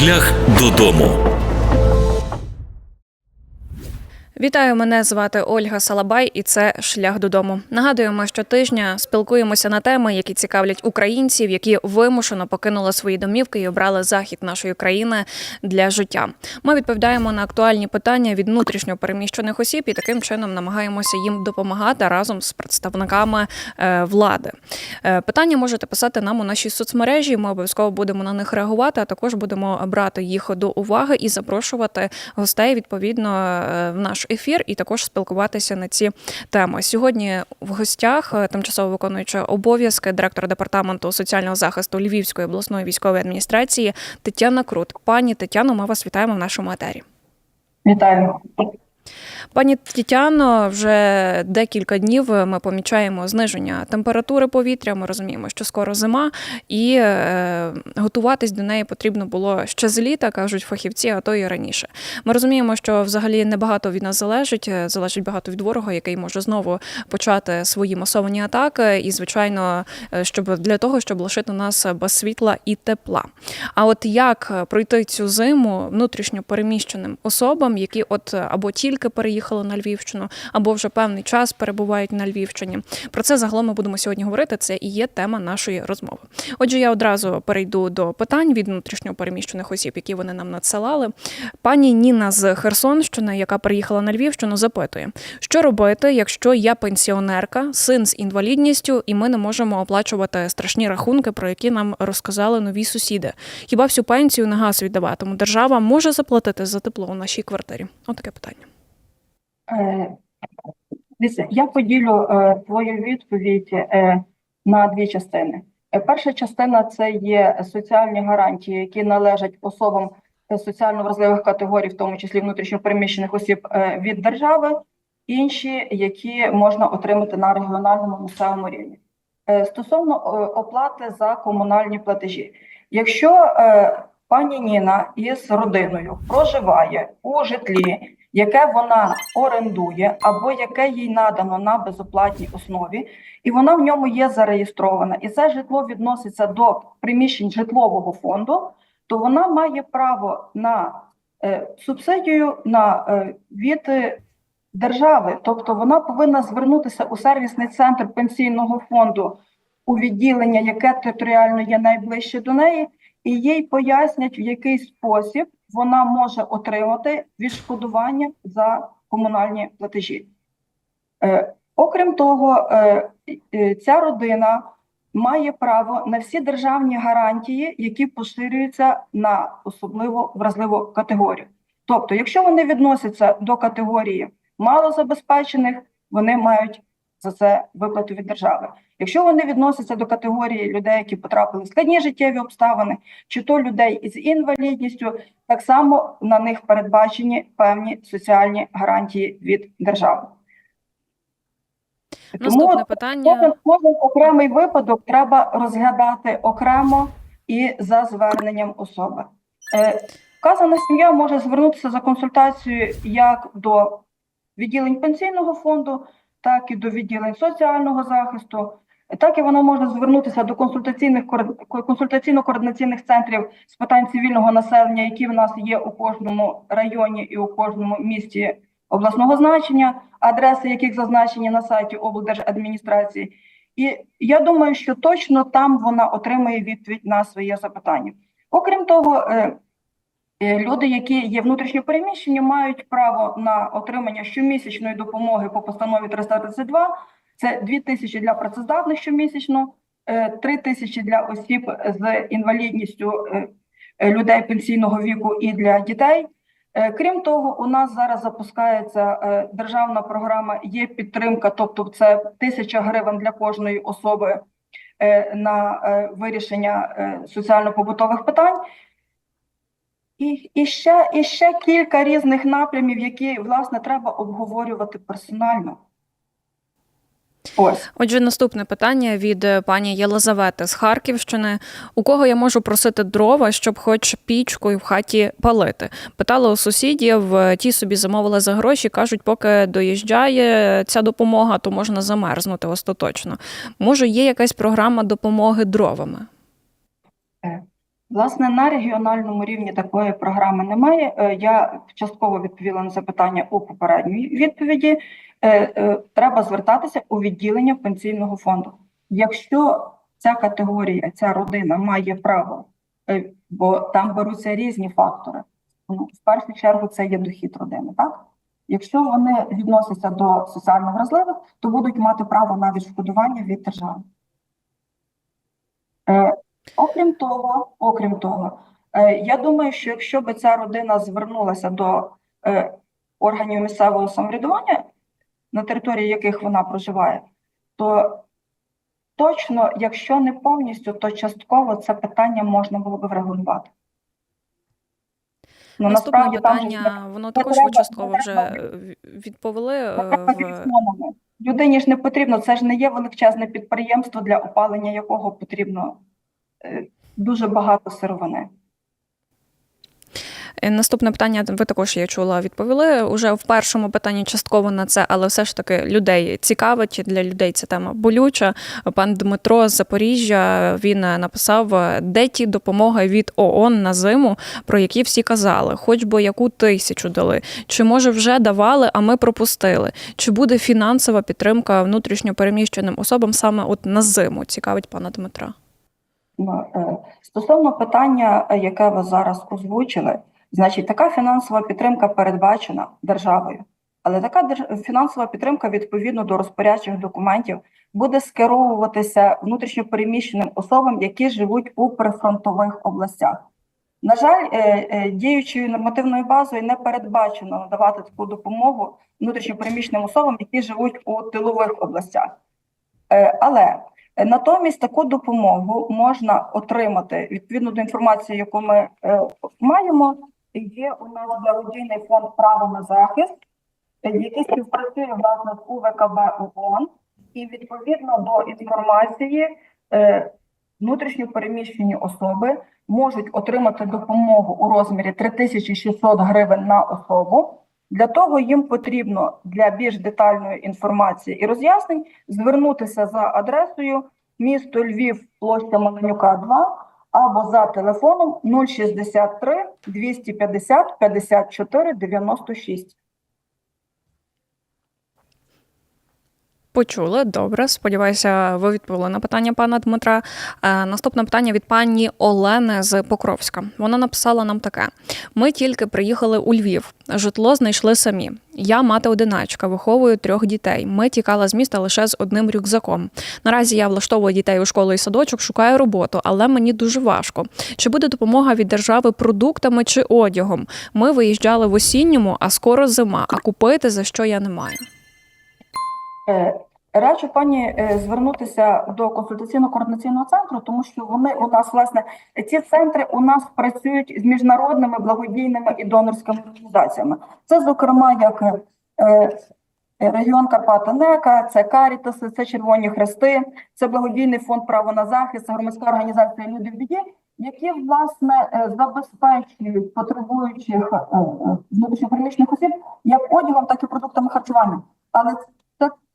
Шлях додому. Вітаю, мене звати Ольга Салабай, і це шлях додому. Нагадуємо, що тижня спілкуємося на теми, які цікавлять українців, які вимушено покинули свої домівки і обрали захід нашої країни для життя. Ми відповідаємо на актуальні питання від внутрішньо переміщених осіб і таким чином намагаємося їм допомагати разом з представниками е, влади. Е, Питання можете писати нам у нашій соцмережі. Ми обов'язково будемо на них реагувати, а також будемо брати їх до уваги і запрошувати гостей відповідно е, в наш ефір і також спілкуватися на ці теми. Сьогодні в гостях е, тимчасово виконуюча обов'язки директора департаменту соціального захисту Львівської обласної військової адміністрації Тетяна Крут. Пані Тетяно, ми вас вітаємо в нашому етері. Вітаю. Пані Тетяно, вже декілька днів ми помічаємо зниження температури повітря. Ми розуміємо, що скоро зима, і е, готуватись до неї потрібно було ще з літа, кажуть фахівці, а то і раніше. Ми розуміємо, що взагалі небагато від нас залежить, е, залежить багато від ворога, який може знову почати свої масовані атаки, і звичайно, е, щоб для того, щоб лишити нас без світла і тепла. А от як пройти цю зиму внутрішньо переміщеним особам, які от або тільки переїхали на Львівщину, або вже певний час перебувають на Львівщині. Про це загалом ми будемо сьогодні говорити. Це і є тема нашої розмови. Отже, я одразу перейду до питань від внутрішньо переміщених осіб, які вони нам надсилали. Пані Ніна з Херсонщини, яка приїхала на Львівщину, запитує, що робити, якщо я пенсіонерка, син з інвалідністю, і ми не можемо оплачувати страшні рахунки, про які нам розказали нові сусіди. Хіба всю пенсію на газ віддаватиму? Держава може заплатити за тепло у нашій квартирі? Отаке питання. Е, я поділю е, твою відповідь е, на дві частини. Перша частина це є соціальні гарантії, які належать особам соціально вразливих категорій, в тому числі внутрішньопереміщених осіб від держави, інші, які можна отримати на регіональному місцевому рівні. Стосовно оплати за комунальні платежі, якщо пані Ніна із родиною проживає у житлі, яке вона орендує або яке їй надано на безоплатній основі, і вона в ньому є зареєстрована, і це житло відноситься до приміщень житлового фонду, то вона має право на е, субсидію на е, від е, держави, тобто вона повинна звернутися у сервісний центр пенсійного фонду у відділення, яке територіально є найближче до неї, і їй пояснять, в який спосіб вона може отримати відшкодування за комунальні платежі. Е, окрім того, е, ця родина має право на всі державні гарантії, які поширюються на особливо вразливу категорію. Тобто, якщо вони відносяться до категорії малозабезпечених, вони мають за це виплату від держави. Якщо вони відносяться до категорії людей, які потрапили в складні життєві обставини, чи то людей із інвалідністю, так само на них передбачені певні соціальні гарантії від держави. Наступне питання. Кожен, кожен окремий випадок треба розглядати окремо і за зверненням особи. Е, вказана сім'я може звернутися за консультацією як до відділень пенсійного фонду, так і до відділень соціального захисту. Так і вона може звернутися до консультаційних консультаційно-координаційних центрів з питань цивільного населення, які в нас є у кожному районі і у кожному місті обласного значення, адреси яких зазначені на сайті облдержадміністрації. І я думаю, що точно там вона отримає відповідь на своє запитання. Окрім того, е, люди, які є внутрішньо переміщені, мають право на отримання щомісячної допомоги по постанові 332. Це 2 тисячі для працездатних щомісячно, 3 тисячі для осіб з інвалідністю е, е, людей пенсійного віку і для дітей. Е, Крім того, у нас зараз запускається е, державна програма є підтримка, тобто це тисяча гривень для кожної особи е, на е, вирішення е, соціально-побутових питань. І, і, ще, і ще кілька різних напрямів, які власне треба обговорювати персонально. Ось. Отже, наступне питання від е, пані Єлизавети з Харківщини. У кого я можу просити дрова, щоб хоч пічкою в хаті палити? Питала у сусідів, е, ті собі замовили за гроші, кажуть, поки доїжджає ця допомога, то можна замерзнути остаточно. Може, є якась програма допомоги дровами? Власне, на регіональному рівні такої програми немає. Е, Я частково відповіла на запитання у попередній відповіді. Е, е, Треба звертатися у відділення пенсійного фонду. Якщо ця категорія, ця родина має право, бо там беруться різні фактори. Ну, в першу чергу це є дохід родини, так? Якщо вони відносяться до соціально вразливих, то будуть мати право на відшкодування від держави. Окрім того, окрім того, е, я думаю, що якщо би ця родина звернулася до е, органів місцевого самоврядування, на території яких вона проживає, то точно, якщо не повністю, то частково це питання можна було би врегулювати. Ну, Наступне насправді там питання, воно також треба- ви частково вже відповіли. е, в... Людині ж не потрібно, це ж не є величезне підприємство, для опалення якого потрібно дуже багато сировини. Е, Наступне питання, ви також я чула, відповіли уже в першому питанні частково на це, але все ж таки людей цікавить. Для людей ця тема болюча. Пан Дмитро з Запоріжжя він е, написав, е, де ті допомоги від ООН на зиму, про які всі казали, хоч би яку тисячу дали. Чи може вже давали, а ми пропустили? Чи буде фінансова підтримка внутрішньо переміщеним особам саме от на зиму? Цікавить пана Дмитра. Е, Стосовно питання, е, яке ви зараз озвучили, значить, така фінансова підтримка передбачена державою, але така фінансова підтримка відповідно до розпорядчих документів буде скеровуватися внутрішньопереміщеним особам, які живуть у прифронтових областях. На жаль, е, діючою нормативною базою не передбачено надавати таку допомогу внутрішньопереміщеним особам, які живуть у тилових областях. Але Натомість таку допомогу можна отримати відповідно до інформації, яку ми е, маємо. Є у нас благодійний фонд право на захист, е, який співпрацює власне з УВКБ ООН, і відповідно до інформації е, внутрішньо переміщені особи можуть отримати допомогу у розмірі 3600 гривень на особу. Для того їм потрібно для більш детальної інформації і роз'яснень звернутися за адресою місто Львів, площа Маленюка 2 або за телефоном 063 250 54 96. Почули, добре. Сподіваюся, ви відповіли на питання пана Дмитра. Е, Наступне питання від пані Олени з Покровська. Вона написала нам таке: ми тільки приїхали у Львів. Житло знайшли самі. Я мати одиначка, виховую трьох дітей. Ми тікали з міста лише з одним рюкзаком. Наразі я влаштовую дітей у школу і садочок, шукаю роботу, але мені дуже важко. Чи буде допомога від держави продуктами чи одягом? Ми виїжджали в осінньому, а скоро зима. А купити за що я не маю. Е, Раджу пані е, звернутися до консультаційно-координаційного центру, тому що вони у нас власне ці центри у нас працюють з міжнародними благодійними і донорськими організаціями. Це, зокрема, як е, регіон Карпата Нека, це Карітаси, це Червоні Хрести, це благодійний фонд право на захист, це громадська організація Люди в біді, які власне забезпечують потребуючих внутрішньопереміщених осіб як одягом, так і продуктами харчування. Але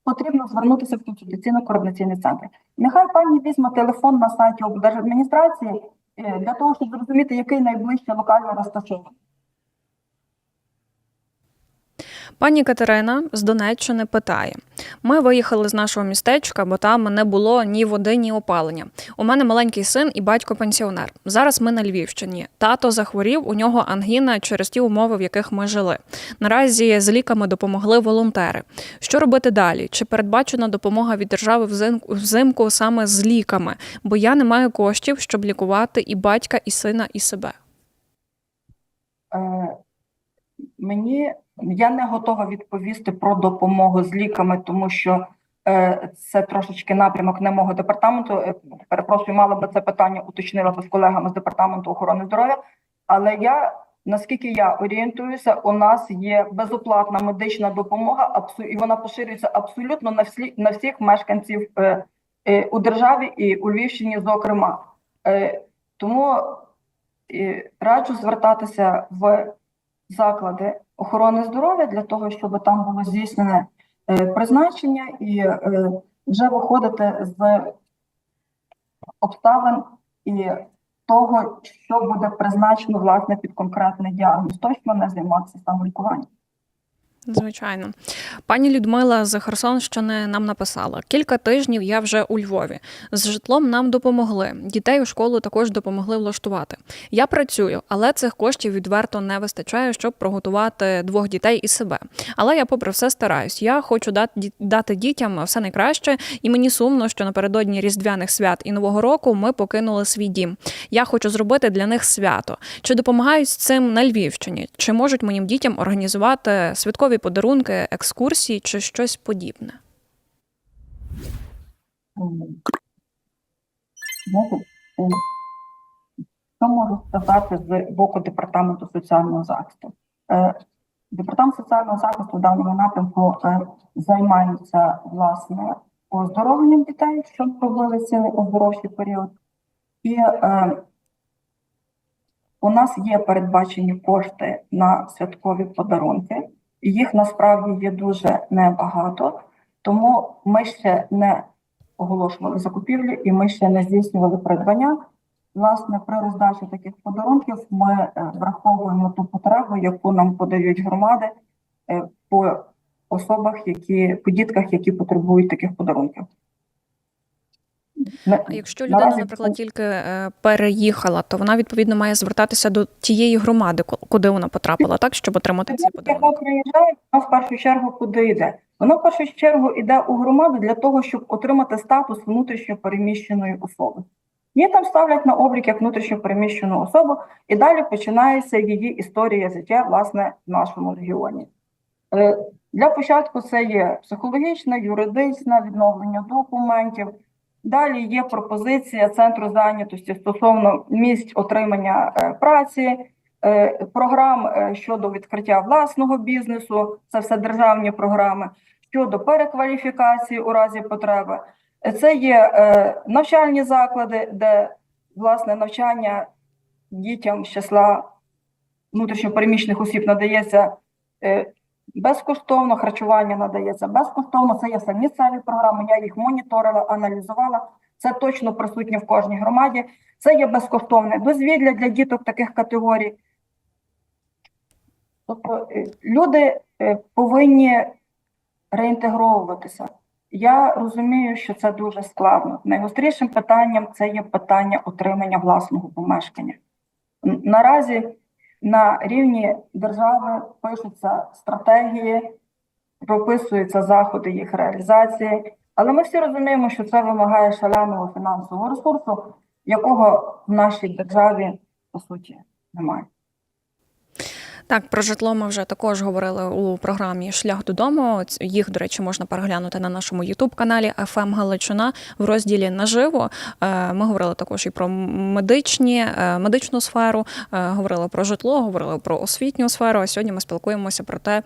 потрібно звернутися в консультаційно-координаційний центр. Нехай пані візьме телефон на сайті облдержадміністрації е, для того, щоб зрозуміти, який найближче локально розташований. Пані Катерина з Донеччини питає: ми виїхали з нашого містечка, бо там не було ні води, ні опалення. У мене маленький син і батько пенсіонер. Зараз ми на Львівщині. Тато захворів, у нього ангіна через ті умови, в яких ми жили. Наразі з ліками допомогли волонтери. Що робити далі? Чи передбачена допомога від держави взимку, саме з ліками? Бо я не маю коштів, щоб лікувати і батька, і сина, і себе. Е, Мені я не готова відповісти про допомогу з ліками, тому що е, це трошечки напрямок не мого департаменту. Е, Перепрошую, мала би це питання уточнила з колегами з департаменту охорони здоров'я. Але я наскільки я орієнтуюся, у нас є безоплатна медична допомога, і вона поширюється абсолютно на всі на всіх мешканців е, у державі і у Львівщині, зокрема. Тому раджу звертатися в заклади охорони здоров'я для того, щоб там було здійснене е, призначення і е, вже виходити з обставин і того, що буде призначено власне під конкретний діагноз, точно не займатися самолікуванням. Звичайно, пані Людмила з Херсонщини нам написала: кілька тижнів я вже у Львові. З житлом нам допомогли. Дітей у школу також допомогли влаштувати. Я працюю, але цих коштів відверто не вистачає, щоб приготувати двох дітей і себе. Але я, попри все, стараюсь. Я хочу дати, дати дітям все найкраще, і мені сумно, що напередодні різдвяних свят і нового року ми покинули свій дім. Я хочу зробити для них свято. Чи допомагають з цим на Львівщині? Чи можуть моїм дітям організувати святкові подарунки, екскурсії чи щось подібне? Що можу сказати з боку департаменту соціального захисту? Е, Департамент соціального захисту в даному напрямку е, займається власне оздоровленням дітей, щоб робили цілий оздоровчий період. І е, у нас є передбачені кошти на святкові подарунки. Їх насправді є дуже небагато, тому ми ще не оголошували закупівлі, і ми ще не здійснювали придбання. Власне, при роздачі таких подарунків ми е, враховуємо ту потребу, яку нам подають громади е, по особах, які по дітках, які потребують таких подарунків. А якщо людина, наприклад, тільки е, переїхала, то вона відповідно має звертатися до тієї громади, куди вона потрапила, так щоб отримати Людина, подарунок. яка приїжджає, вона в першу чергу куди йде? Вона в першу чергу йде у громаду для того, щоб отримати статус внутрішньо переміщеної особи. Її там ставлять на облік як внутрішньо переміщену особу, і далі починається її історія життя власне в нашому регіоні. Е, Для початку це є психологічне, юридичне відновлення документів. Далі є пропозиція центру зайнятості стосовно місць отримання е, праці, е, програм е, щодо відкриття власного бізнесу, це все державні програми, щодо перекваліфікації у разі потреби. Це є навчальні заклади, де власне навчання дітям з числа внутрішньопереміщених осіб надається безкоштовно, харчування надається безкоштовно. Це є все місцеві програми. Я їх моніторила, аналізувала. Це точно присутнє в кожній громаді. Це є безкоштовне дозвілля для діток таких категорій. Тобто е, люди е, повинні реінтегровуватися. Я розумію, що це дуже складно. Найгострішим питанням це є питання отримання власного помешкання. Наразі на рівні держави пишуться стратегії, прописуються заходи їх реалізації, але ми всі розуміємо, що це вимагає шаленого фінансового ресурсу, якого в нашій державі по суті немає. Так, про житло ми вже також говорили у програмі Шлях додому. Їх, до речі, можна переглянути на нашому Ютуб-каналі «ФМ Галичина в розділі Наживо. Е, Ми говорили також і про медичні, е, медичну сферу, е, говорили про житло, говорили про освітню сферу. А сьогодні ми спілкуємося про те,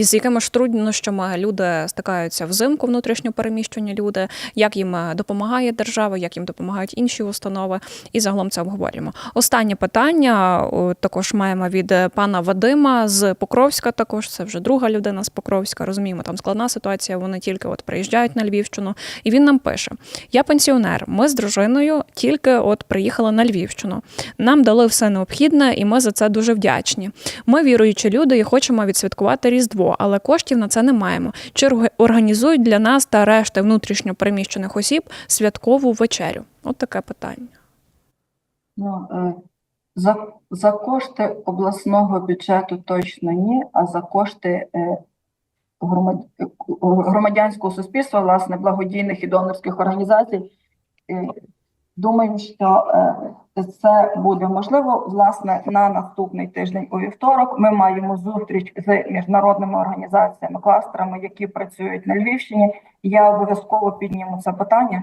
з якими ж труднощами люди стикаються взимку внутрішньо переміщені люди, як їм допомагає держава, як їм допомагають інші установи. І загалом це обговорюємо. Останнє питання також маємо від е, пана Вадима з Покровська. Також це вже друга людина з Покровська. Розуміємо, там складна ситуація. Вони тільки от приїжджають на Львівщину. І він нам пише: Я пенсіонер. Ми з дружиною тільки от приїхали на Львівщину. Нам дали все необхідне, і ми за це дуже вдячні. Ми віруючі люди і хочемо відсвяткувати Різдво, але коштів на це не маємо. Чи організують для нас та решти внутрішньо переміщених осіб святкову вечерю? От таке питання. Ну, е, за, за кошти обласного бюджету точно ні, а за кошти е, громад, громадянського суспільства, власне, благодійних і донорських організацій. е, Думаю, що е, це буде можливо. Власне, на наступний тиждень у вівторок ми маємо зустріч з міжнародними організаціями, кластерами, які працюють на Львівщині. Я обов'язково підніму це питання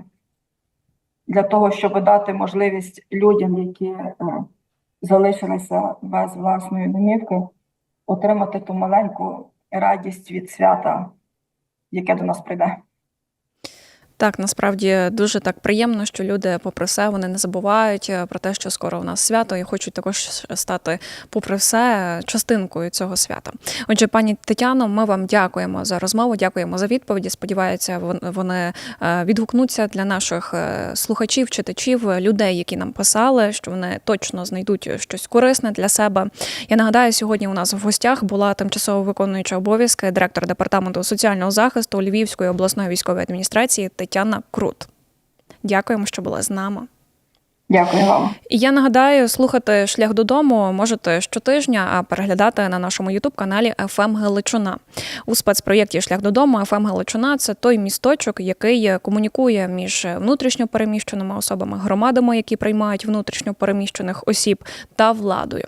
для того, щоб дати можливість людям, які залишилися без власної домівки, отримати ту маленьку радість від свята, яке до нас прийде. Так, насправді дуже так приємно, що люди, попри все, вони не забувають е, про те, що скоро у нас свято, і хочуть також стати, попри все, частинкою цього свята. Отже, пані Тетяно, ми вам дякуємо за розмову, дякуємо за відповіді. Сподіваюся, вон- вони е, відгукнуться для наших е, слухачів, читачів, людей, які нам писали, що вони точно знайдуть щось корисне для себе. Я нагадаю, сьогодні у нас в гостях була тимчасово виконуюча обов'язки директор департаменту соціального захисту Львівської обласної військової адміністрації Тетяна Крут. Дякуємо, що були з нами. Дякую вам. І я нагадаю, слухати шлях додому можете щотижня, а переглядати на нашому ютуб каналі «ФМ Галичина. У спецпроєкті Шлях додому «ФМ Галичина це той місточок, який комунікує між внутрішньо переміщеними особами, громадами, які приймають внутрішньо переміщених осіб, та владою.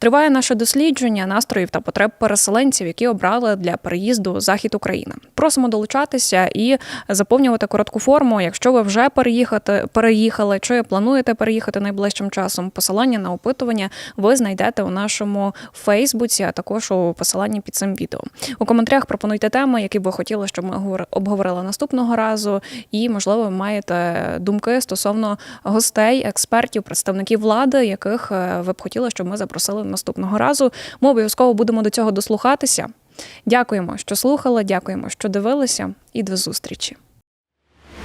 Триває наше дослідження настроїв та потреб переселенців, які обрали для переїзду захід України. Просимо долучатися і заповнювати коротку форму. Якщо ви вже переїхати, переїхали чи плануєте переїхати найближчим часом. Посилання на опитування ви знайдете у нашому Фейсбуці, а також у посиланні під цим відео. У коментарях пропонуйте теми, які ви хотіли, щоб ми говор- обговорили наступного разу. І, можливо, ви маєте думки стосовно гостей, експертів, представників влади, яких е, ви б хотіли, щоб ми запросили наступного разу. Ми обов'язково будемо до цього дослухатися. Дякуємо, що слухали, дякуємо, що дивилися, і до зустрічі.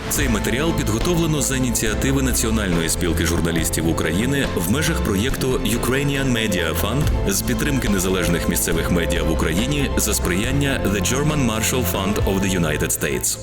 Цей матеріал підготовлено за ініціативи Національної спілки журналістів України в межах проєкту Ukrainian Media Fund з підтримки незалежних місцевих медіа в Україні за сприяння The German Marshall Fund of the United States.